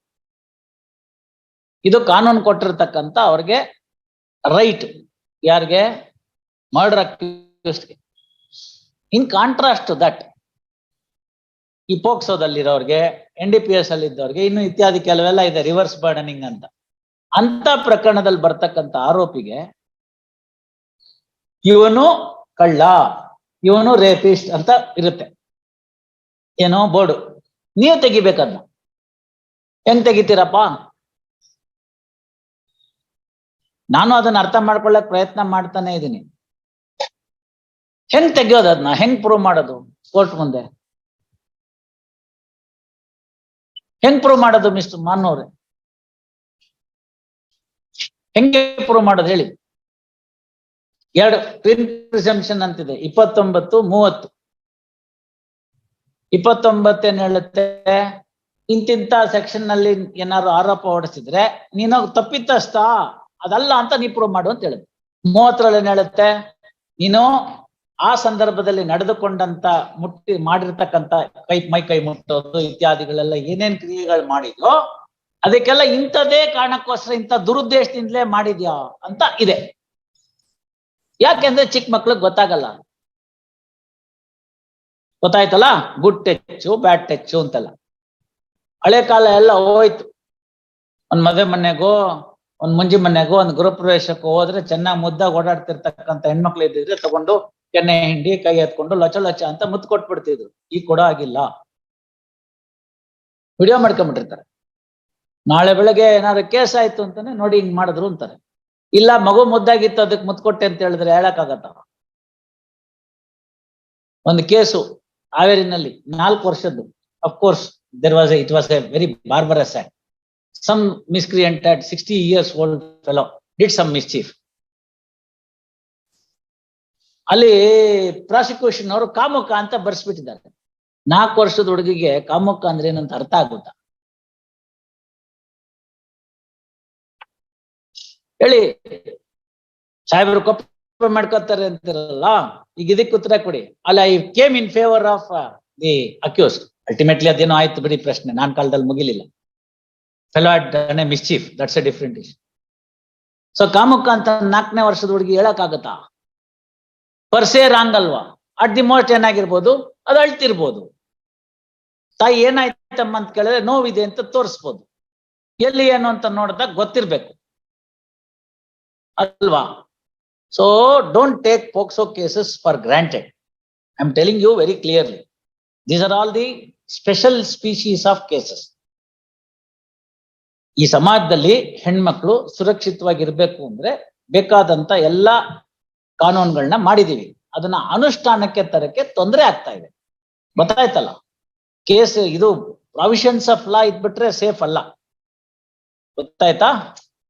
ಇದು ಕಾನೂನು ಕೊಟ್ಟಿರ್ತಕ್ಕಂತ ಅವ್ರಿಗೆ ರೈಟ್. ಯಾರಿಗೆ? ಮರ್ಡರ್ ಅಕ್ಯೂಸ್ಡ್ಗೆ ಇನ್ ಕಾಂಟ್ರಾಸ್ಟ್ ದಟ್, ಈ ಪೋಕ್ಸೋದಲ್ಲಿರೋರ್ಗೆ, ಎನ್ ಡಿ ಪಿ ಎಸ್ ಅಲ್ಲಿ ಇದ್ದವ್ರಿಗೆ ಇನ್ನು ಇತ್ಯಾದಿ ಕೆಲವೆಲ್ಲ ಇದೆ, ರಿವರ್ಸ್ ಬರ್ಡನಿಂಗ್ ಅಂತ. ಅಂತ ಪ್ರಕರಣದಲ್ಲಿ ಬರ್ತಕ್ಕಂಥ ಆರೋಪಿಗೆ ಇವನು ಕಳ್ಳ, ಇವನು ರೇಪಿಸ್ಟ್ ಅಂತ ಇರುತ್ತೆ. ಏನೋ ಬೋರ್ಡು. ನೀವು ತೆಗಿಬೇಕನ್ನ ಹೆಂಗ್ ತೆಗಿತೀರಪ್ಪ? ನಾನು ಅದನ್ನ ಅರ್ಥ ಮಾಡ್ಕೊಳ್ಳಕ್ ಪ್ರಯತ್ನ ಮಾಡ್ತಾನೆ ಇದ್ದೀನಿ ಹೆಂಗ್ ತೆಗಿಯೋದು ಅದನ್ನ ಹೆಂಗ್ ಪ್ರೂವ್ ಮಾಡೋದು? ಕೋರ್ಟ್ ಮುಂದೆ. ಹೆಂಗ್ ಪ್ರೂವ್ ಮಾಡೋದು ಮಿಸ್ಟರ್ ಮಾನ್ನವ್ರೆ ಹೆಂಗೆ ಪ್ರೂವ್ ಮಾಡೋದು ಹೇಳಿ. ಎರಡು ಪ್ರಿಸಂಪ್ಷನ್ ಅಂತಿದೆ. ಇಪ್ಪತ್ತೊಂಬತ್ತು, ಮೂವತ್ತು. ಇಪ್ಪತ್ತೊಂಬತ್ತು ಏನು ಹೇಳುತ್ತೆ, ಇಂತಿಂತ ಸೆಕ್ಷನ್ನಲ್ಲಿ ಏನಾದ್ರು ಆರೋಪ ಹೊಡಿಸಿದ್ರೆ ನೀನು ತಪ್ಪಿತಸ್ಥ ಅದಲ್ಲ ಅಂತ ನೀ ಪ್ರೂವ್ ಮಾಡು ಅಂತ ಹೇಳುತ್ತೆ. ಮೂವತ್ತರಲ್ಲಿ ಏನ್ ಹೇಳುತ್ತೆ, ನೀನು ಆ ಸಂದರ್ಭದಲ್ಲಿ ನಡೆದುಕೊಂಡಂತ ಮುಟ್ಟಿ ಮಾಡಿರ್ತಕ್ಕಂತ ಕೈ, ಮೈ ಕೈ ಮುಟ್ಟೋದು, ಇತ್ಯಾದಿಗಳೆಲ್ಲ ಏನೇನ್ ಕ್ರಿಯೆಗಳು ಮಾಡಿದ್ಯೋ, ಅದಕ್ಕೆಲ್ಲ ಇಂಥದೇ ಕಾರಣಕ್ಕೋಸ್ಕರ ಇಂಥ ದುರುದ್ದೇಶದಿಂದಲೇ ಮಾಡಿದ್ಯಾ ಅಂತ ಇದೆ. ಯಾಕೆಂದ್ರೆ ಚಿಕ್ಕ ಮಕ್ಳಿಗೆ ಗೊತ್ತಾಗಲ್ಲ. ಗೊತ್ತಾಯ್ತಲ್ಲ? ಗುಡ್ ಟೆಚ್ಚು ಬ್ಯಾಡ್ ಟೆಚ್ಚು ಅಂತಲ್ಲ. ಹಳೆ ಕಾಲ ಎಲ್ಲ ಹೋಯ್ತು. ಒಂದ್ ಮದುವೆ ಮನೆಗೋ, ಒಂದ್ ಮುಂಜಿ ಮನೆಗೋ, ಒಂದ್ ಗೃಹ ಪ್ರವೇಶಕ್ಕೂ ಹೋದ್ರೆ ಚೆನ್ನಾಗಿ ಮುದ್ದಾಗಿ ಓಡಾಡ್ತಿರ್ತಕ್ಕಂಥ ಹೆಣ್ಮಕ್ಳು ಇದ್ದಿದ್ರೆ ತಗೊಂಡು ಕೆನ್ನೆ ಹಿಂಡಿ, ಕೈ ಎತ್ಕೊಂಡು ಲಚ ಲಚ ಅಂತ ಮುತ್ತು ಕೊಟ್ಬಿಡ್ತಿದ್ರು. ಈಗ ಕೂಡ ಆಗಿಲ್ಲ. ವಿಡಿಯೋ ಮಾಡ್ಕೊಂಡ್ಬಿಟ್ಟಿರ್ತಾರೆ. ನಾಳೆ ಬೆಳಗ್ಗೆ ಏನಾದ್ರು ಕೇಸ್ ಆಯ್ತು ಅಂತಾನೆ ನೋಡಿ ಹಿಂಗ್ ಮಾಡಿದ್ರು ಅಂತಾರೆ. ಇಲ್ಲ, ಮಗು ಮುದ್ದಾಗಿತ್ತು, ಅದಕ್ಕೆ ಮುತ್ತು ಕೊಟ್ಟೆ ಅಂತ ಹೇಳಿದ್ರೆ ಹೇಳಕ್ಕಾಗತ್ತ? ಒಂದು ಕೇಸು. ಹಾವೇರಿನಲ್ಲಿ ನಾಲ್ಕು ವರ್ಷದ್ದು. Of course there was it was a very barbarous act some miscreant at sixty years old fellow did some mischief ಅಲ್ಲಿ ಪ್ರಾಸಿಕ್ಯೂಷನ್ ಅವರು ಕಾಮುಕ ಅಂತ ಬರ್ಸ್ಬಿಟ್ಟಿದ್ದಾರೆ. ನಾಲ್ಕು ವರ್ಷದ ಹುಡುಗಿಗೆ ಕಾಮುಕ ಅಂದ್ರೆ ಏನಂತ ಅರ್ಥ ಆಗುತ್ತಾ? ಹೇಳಿ. ಸಾಹೇಬರು ಕೊಪ್ಪ ಮಾಡ್ಕೋತಾರೆ ಅಂತಿರಲ್ಲ, ಈಗ ಇದಕ್ಕೆ ಉತ್ತರ ಕೊಡಿ. ಅಲ್ಲ I came in favour of the accused ultimately ಅದೇನೋ ಆಯ್ತು ಬಿಡಿ ಪ್ರಶ್ನೆ, ನಾನ್ ಕಾಲದಲ್ಲಿ ಮುಗಿಲಿಲ್ಲ. Fellow at mischief that's a different issue so ಕಾಮುಕ ಅಂತ ನಾಲ್ಕನೇ ವರ್ಷದ ಹುಡುಗಿ ಹೇಳಕ್ಕಾಗತ್ತಾ? ಪರ್ಸೇ ರಾಂಗ್ ಅಲ್ವಾ? ಅಟ್ ದಿ ಮೋಸ್ಟ್ ಏನಾಗಿರ್ಬೋದು? ಅದು ಅಳ್ತಿರ್ಬೋದು. ತಾಯಿ ಏನಾಯ್ತಮ್ಮ ಅಂತ ಕೇಳಿದ್ರೆ ನೋವಿದೆ ಅಂತ ತೋರಿಸ್ಬೋದು. ಎಲ್ಲಿ ಏನು ಅಂತ ನೋಡಿದಾಗ ಗೊತ್ತಿರ್ಬೇಕು. ಅಲ್ವಾ? So don't take POXO cases for granted. I'm telling you very clearly. These are all the special species of cases. ಈ ಸಮಾಜದಲ್ಲಿ ಹೆಣ್ಮಕ್ಳು ಸುರಕ್ಷಿತವಾಗಿರ್ಬೇಕು ಅಂದ್ರೆ ಬೇಕಾದಂತ ಎಲ್ಲ ಕಾನೂನುಗಳನ್ನ ಮಾಡಿದೀವಿ ಅದನ್ನ ಅನುಷ್ಠಾನಕ್ಕೆ ತರಕ್ಕೆ ತೊಂದರೆ ಆಗ್ತಾ ಇದೆ ಗೊತ್ತಾಯ್ತಲ್ಲ ಕೇಸ್ ಇದು ಪ್ರಾವಿಷನ್ಸ್ ಆಫ್ ಲಾ ಇದ್ಬಿಟ್ರೆ ಸೇಫ್ ಅಲ್ಲ ಗೊತ್ತಾಯ್ತಾ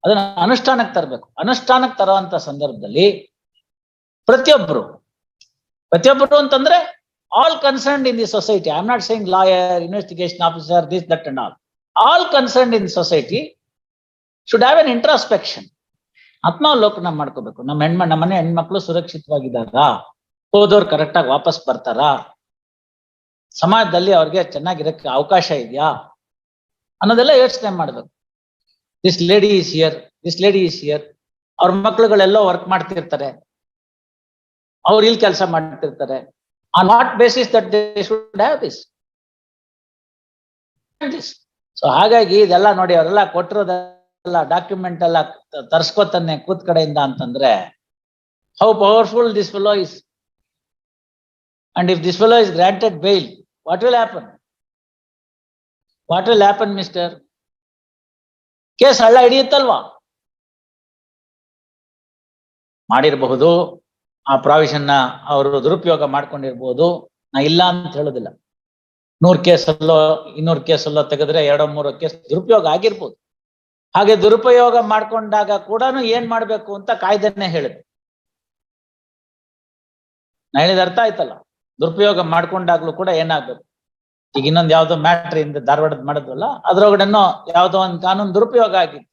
ಅದನ್ನ ಅನುಷ್ಠಾನಕ್ಕೆ ತರಬೇಕು. ಅನುಷ್ಠಾನಕ್ಕೆ ತರುವಂತ ಸಂದರ್ಭದಲ್ಲಿ ಪ್ರತಿಯೊಬ್ಬರು ಪ್ರತಿಯೊಬ್ಬರು ಅಂತಂದ್ರೆ all concerned in the society I am not saying lawyer investigation officer this that and all all concern in society should have an introspection ಆತ್ಮಾವಲೋಕನ ಮಾಡ್ಕೋಬೇಕು. ನಮ್ಮ ಹೆಣ್ಮ, ನಮ್ಮ ಮನೆ ಹೆಣ್ಮಕ್ಳು ಸುರಕ್ಷಿತವಾಗಿದ್ದಾರಾ? ಹೋದವ್ರು ಕರೆಕ್ಟ್ ಆಗಿ ವಾಪಸ್ ಬರ್ತಾರಾ? ಸಮಾಜದಲ್ಲಿ ಅವ್ರಿಗೆ ಚೆನ್ನಾಗಿರಕ್ಕೆ ಅವಕಾಶ ಇದೆಯಾ? ಅನ್ನೋದೆಲ್ಲ ಯೋಚನೆ ಮಾಡ್ಬೇಕು. This lady is here this lady is here ಅವ್ರ ಮಕ್ಳುಗಳೆಲ್ಲೋ ವರ್ಕ್ ಮಾಡ್ತಿರ್ತಾರೆ. ಅವ್ರು ಇಲ್ಲಿ ಕೆಲಸ ಮಾಡ್ತಿರ್ತಾರೆ. On what basis that they should have this so ಹಾಗಾಗಿ ಇದೆಲ್ಲ ನೋಡಿ ಅವರೆಲ್ಲ ಕೊಟ್ಟಿರೋದೆಲ್ಲ ಡಾಕ್ಯುಮೆಂಟ್ ಎಲ್ಲ ತರ್ಸ್ಕೊತಾನೆ ಕೂತ್ ಕಡೆಯಿಂದ ಅಂತಂದ್ರೆ how powerful this fellow is and if this fellow is granted bail what will happen what will happen mister case ಹಳ್ಳ ಹಿಡಿಯುತ್ತಲ್ವಾ? ಮಾಡಿರಬಹುದು, ಆ ಪ್ರಾವಿಷನ್ನ ಅವರು ದುರುಪಯೋಗ ಮಾಡ್ಕೊಂಡಿರ್ಬೋದು, ನಾ ಇಲ್ಲ ಅಂತ ಹೇಳೋದಿಲ್ಲ. ನೂರ್ ಕೇಸಲ್ಲೋ, ಇನ್ನೂರ್ ಕೇಸಲ್ಲೋ ತೆಗೆದ್ರೆ ಎರಡೋ ಮೂರೋ ಕೇಸ್ ದುರುಪಯೋಗ ಆಗಿರ್ಬೋದು. ಹಾಗೆ ದುರುಪಯೋಗ ಮಾಡ್ಕೊಂಡಾಗ ಕೂಡ ಏನ್ ಮಾಡ್ಬೇಕು ಅಂತ ಕಾಯ್ದೆನೆ ಹೇಳಿದೆ. ನಾ ಹೇಳಿದ ಅರ್ಥ ಆಯ್ತಲ್ಲ? ದುರುಪಯೋಗ ಮಾಡ್ಕೊಂಡಾಗ್ಲೂ ಕೂಡ ಏನಾಗ್ಬೇಕು? ಈಗ ಇನ್ನೊಂದು ಯಾವ್ದೋ ಮ್ಯಾಟ್ರ್ ಇಂದ ಧಾರವಾಡದ ಮಾಡಿದ್ವಲ್ಲ, ಅದ್ರೊಳಗಡೆನೋ ಯಾವ್ದೋ ಒಂದು ಕಾನೂನು ದುರುಪಯೋಗ ಆಗಿದೆ.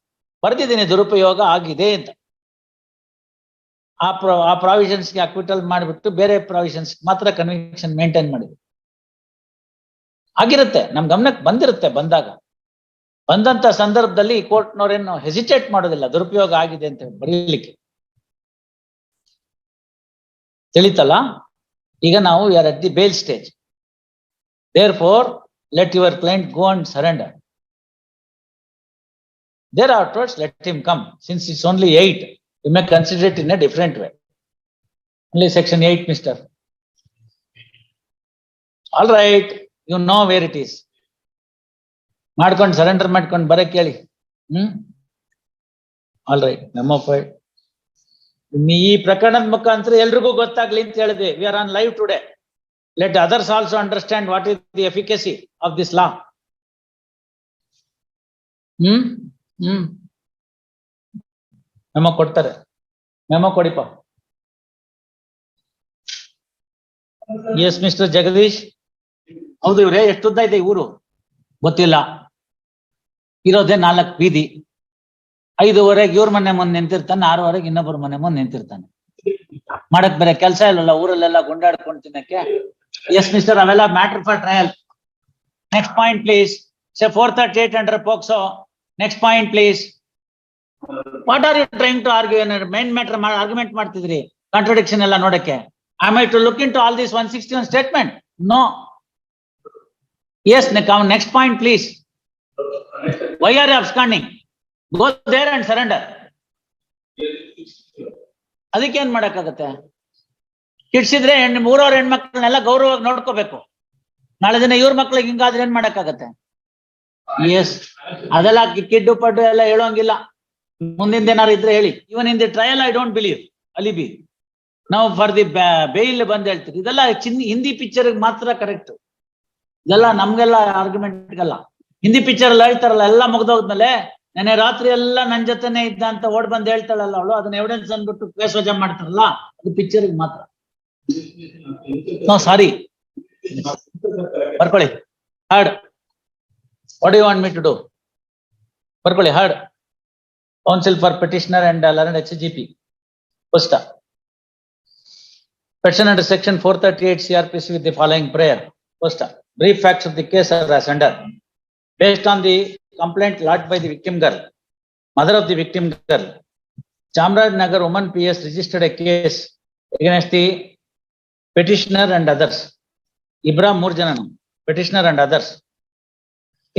ಬರ್ದಿದ್ದೀನಿ, ದುರುಪಯೋಗ ಆಗಿದೆ ಅಂತ. ಆ ಪ್ರ ಆ ಪ್ರಾವಿಷನ್ಸ್ಗೆ ಅಕ್ವಿಟಲ್ ಮಾಡಿಬಿಟ್ಟು ಬೇರೆ ಪ್ರಾವಿಷನ್ಸ್ ಮಾತ್ರ ಕನ್ವಿಕ್ಷನ್ ಮೇಂಟೈನ್ ಮಾಡಿದ್ವಿ ಆಗಿರುತ್ತೆ, ನಮ್ ಗಮನಕ್ಕೆ ಬಂದಿರುತ್ತೆ ಬಂದಾಗ. ಬಂದಂತ ಸಂದರ್ಭದಲ್ಲಿ ಕೋರ್ಟ್ನವ್ರೇನು ಹೆಸಿಟೇಟ್ ಮಾಡೋದಿಲ್ಲ, ದುರುಪಯೋಗ ಆಗಿದೆ ಅಂತ ಬರೀಲಿಕ್ಕೆ. ತಿಳಿತಲ್ಲ? ಈಗ ನಾವು ಯಾರ at the bail stage there let your client go and surrender. There afterwards let him come since it's only eight you may consider it in a different way only section eight mister all right you know where it is ಮಾಡ್ಕೊಂಡು surrender ಮಾಡ್ಕೊಂಡು ಬರಕ್ ಹೇಳಿ ಹ್ಮ್ all right ನಮ್ಮ ಈ ಪ್ರಕರಣದ ಮುಖಾಂತರ ಎಲ್ರಿಗೂ ಗೊತ್ತಾಗ್ಲಿ ಅಂತ ಹೇಳಿದ್ವಿ we are on live today let others also understand what is the efficacy of this law hmm hmm memo ಕೊಡ್ತಾರೆ. ಮೆಮೊ ಕೊಡಿಪ ಎಸ್ ಮಿಸ್ಟರ್ ಜಗದೀಶ್ ಹೌದು ಇವ್ರೆ ಎಷ್ಟು ಇದೆ ಊರು? ಗೊತ್ತಿಲ್ಲ. ಇರೋದೇ ನಾಲ್ಕು ಬೀದಿ. ಐದುವರೆಗೆ ಇವ್ರ ಮನೆ ಮುಂದೆ ನಿಂತಿರ್ತಾನೆ, ಆರೂವರೆಗೆ ಇನ್ನೊಬ್ಬರ ಮನೆ ಮುಂದೆ ನಿಂತಿರ್ತಾನೆ. ಮಾಡಕ್ ಬೇರೆ ಕೆಲಸ ಇಲ್ಲಲ್ಲ, ಊರಲ್ಲೆಲ್ಲ ಗುಂಡಾಡ್ಕೊಂಡು ತಿನ್ನಕ್ಕೆ? ಎಸ್ ಮಿಸ್ಟರ್ ಅವೆಲ್ಲ matter for trial next point please say four thirty eight under POCSO next point please what are you trying to argue main matter argument ಮಾಡ್ತಿದ್ರಿ. ಕಾಂಟ್ರಡಿಕ್ಷನ್ ಎಲ್ಲ ನೋಡಕ್ಕೆ. I my to look into all this one sixty one statement no yes next point please why are absconding go there and surrender ಅದಕ್ಕೆ ಏನ್ ಮಾಡಕ್ಕಾಗತ್ತೆ? ಕಿಡ್ಸಿದ್ರೆ ಹೆಣ್ಣು ಮೂರವ್ರ ಹೆಣ್ಮಕ್ಳನ್ನೆಲ್ಲ ಗೌರವವಾಗಿ ನೋಡ್ಕೋಬೇಕು. ನಾಳೆ ದಿನ ಇವ್ರ ಮಕ್ಳಿಗೆ ಹಿಂಗಾದ್ರೆ ಏನ್ ಮಾಡಕ್ಕಾಗತ್ತೆ? ಎಸ್ ಅದೆಲ್ಲ ಕಿಡ್ಡು ಪಡ್ಡು ಎಲ್ಲ ಹೇಳೋಂಗಿಲ್ಲ. ಮುಂದಿಂದ ಏನಾರು ಇದ್ರೆ ಹೇಳಿ. Even in trial I don't believe alibi. ನಾವು ಫಾರ್ ದಿ ಬೇಯಿಲ್ ಬಂದ್ ಹೇಳ್ತೀವಿ ಇದೆಲ್ಲ ಚಿನ್, ಹಿಂದಿ ಪಿಕ್ಚರ್ ಮಾತ್ರ ಕರೆಕ್ಟ್ ಇದೆಲ್ಲ ನಮ್ಗೆಲ್ಲ ಆರ್ಗ್ಯುಮೆಂಟ್ಗಲ್ಲ ಹಿಂದಿ ಪಿಕ್ಚರ್ ಎಲ್ಲ ಹೇಳ್ತಾರಲ್ಲ, ಎಲ್ಲ ಮುಗ್ದೋದ್ಮೇಲೆ ನೆನೆ ರಾತ್ರಿ ಎಲ್ಲ ನನ್ ಜೊತೆನೆ ಇದ್ದ ಅಂತ ಓಡ್ ಬಂದ್ ಹೇಳ್ತಾಳಲ್ಲ ಅವಳು, ಅದನ್ನ ಎವಿಡೆನ್ಸ್ ಅಂದ್ಬಿಟ್ಟು ಕೇಸ್ ವಜಾ ಮಾಡ್ತಾರಲ್ಲ, ಅದು ಪಿಕ್ಚರ್ ಮಾತ್ರ. ನೋ ಸಾರಿ ಬರ್ಕೊಳ್ಳಿ hard what you want me to do ಬರ್ಕೊಳ್ಳಿ hard council for petitioner and learn H G P first Petition under section four thirty-eight CRPC with the following prayer. First, brief facts of the case are as under. Based on the complaint lodged by the victim girl, mother of the victim girl, Chamraj Nagar woman PS registered a case against the petitioner and others. Ibra Murjanan, petitioner and others.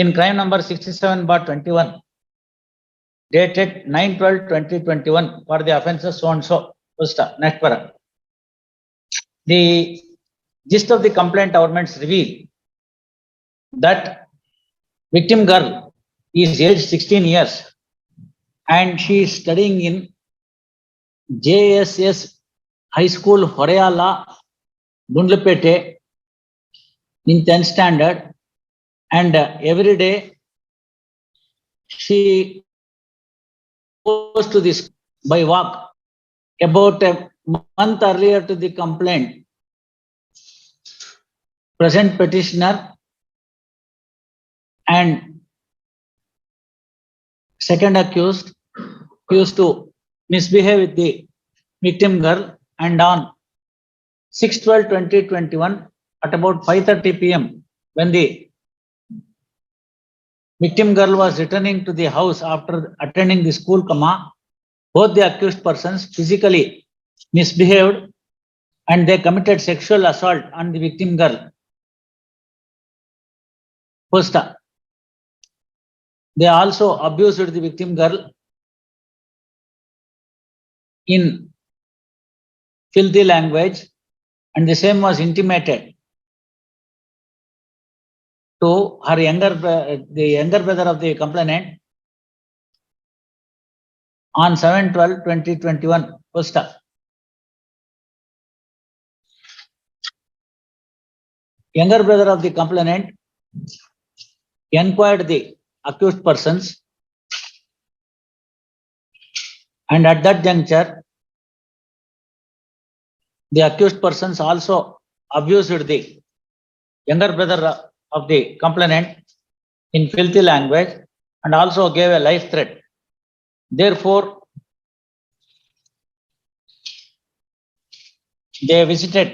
In crime number sixty-seven bar twenty-one. Dated 9-12-2021 for the offences so and so. First, next para. The gist of the complaint governments reveal that victim girl is aged sixteen years and she is studying in JSS High School, Horayala, Gundlapete in tenth standard and uh, every day she goes to this by walk about a month earlier to the complaint. Present petitioner and second accused used to misbehave with the victim girl and on 6-12-2021 at about five thirty P M when the victim girl was returning to the house after attending the school comma both the accused persons physically misbehaved and they committed sexual assault on the victim girl. First, they also abused the victim girl in filthy language and the same was intimated to her younger, bro- uh, the younger brother of the complainant on 7-12-2021. First, younger brother of the complainant inquired the accused persons and at that juncture the accused persons also abused the younger brother of the complainant in filthy language and also gave a life threat. Therefore, they visited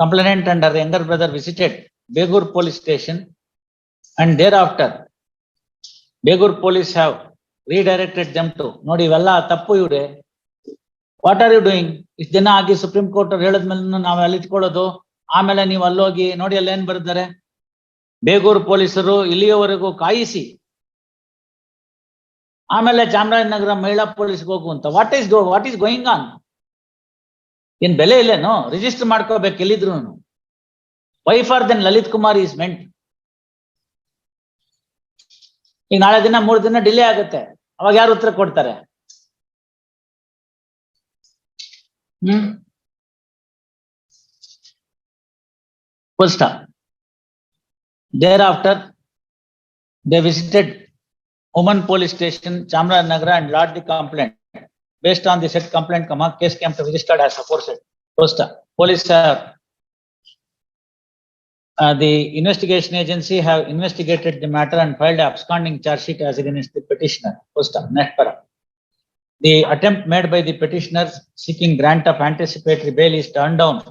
complainant and her younger brother visited Begur police station and thereafter Begur police have redirected them to ನೋಡಿ ಇವೆಲ್ಲ ತಪ್ಪು ಇವ್ರೆ what are you doing ಇಷ್ಟು ದಿನ ಆಗಿ supreme court ಅವ್ರು ಹೇಳಿದ್ಮೇಲೆ ನಾವು ಅಲ್ಲಿ ಇಟ್ಕೊಳ್ಳೋದು ಆಮೇಲೆ ನೀವು ಅಲ್ಲೋಗಿ ನೋಡಿ ಅಲ್ಲಿ ಏನ್ ಬರೆದಿದ್ದಾರೆ. ಬೇಗೂರು ಪೊಲೀಸರು ಇಲ್ಲಿಯವರೆಗೂ ಕಾಯಿಸಿ. ಆಮೇಲೆ ಚಾಮರಾಜನಗರ ಮಹಿಳಾ ಪೊಲೀಸ್ಗೆ ಹೋಗು ಅಂತ what is what is going on ಏನ್ ಬೆಲೆ ಇಲ್ಲೇನು? ರಿಜಿಸ್ಟರ್ ಮಾಡ್ಕೋಬೇಕು ಎಲ್ಲಿದ್ರು wife are then Lalit Kumar is meant ಈಗ ನಾಳೆ ದಿನ ಮೂರು ದಿನ ಡಿಲೇ ಆಗುತ್ತೆ. ಅವಾಗ ಯಾರು ಉತ್ತರ ಕೊಡ್ತಾರೆ? ಹ್ಮ್ full stop. Thereafter, they visited Oman Police Station, Chamarajanagar and lodged the complaint. Based on the said complaint, comma, case came to registered as aforesaid. Full stop. Police have uh, the investigation agency have investigated the matter and filed absconding charge sheet as against the petitioner. Full stop. Next para. The attempt made by the petitioners seeking grant of anticipatory bail is turned down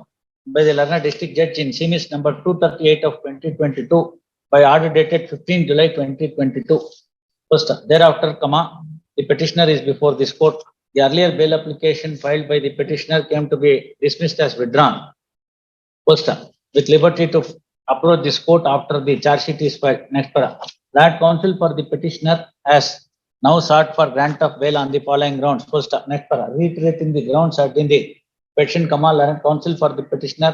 by the Lerner District Judge in Simis number two thirty-eight of twenty twenty-two by order dated fifteen July twenty twenty-two. First, thereafter, comma, the petitioner is before this court. The earlier bail application filed by the petitioner came to be dismissed as withdrawn. First, with liberty to approach this court after the charge sheet is filed. Next para. That counsel for the petitioner has now sought for grant of bail on the following grounds. First, next para, reiterating the grounds set in the petition, comma, Lorraine counsel for the petitioner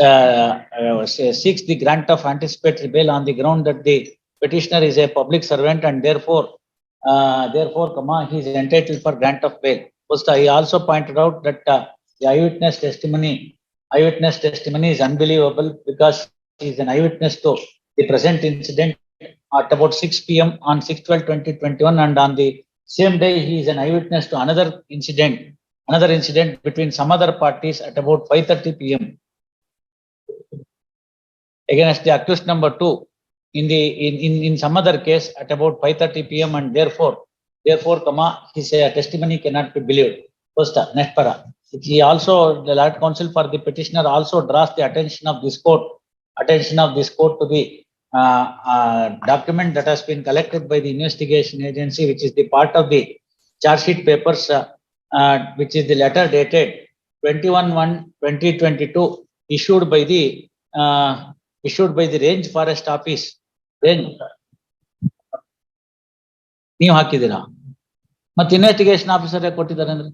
uh, uh, seeks the grant of anticipatory bail on the ground that the petitioner is a public servant and therefore, uh, therefore, comma, he is entitled for grant of bail. First, he also pointed out that uh, the eyewitness testimony, eyewitness testimony is unbelievable because he is an eyewitness to the present incident at about six P M on 6 12 2021 and on the same day, he is an eyewitness to another incident, another incident between some other parties at about five thirty P M. Against the accused number two, in the, in, in, in some other case at about five thirty P M and therefore, therefore, comma, his uh, testimony cannot be believed. First, uh, next para. He also, the Lord Counsel for the petitioner also draws the attention of this court, attention of this court to the uh, uh, document that has been collected by the investigation agency, which is the part of the charge sheet papers, uh, uh, which is the letter dated 21-1-2022 issued by the, uh, issued by the range forest office. Range. ನೀವು ಹಾಕಿದ್ದೀರಾ ಮತ್ತೆ investigation officer ಕೊಟ್ಟಿದ್ದಾರೆ ಅಂದ್ರೆ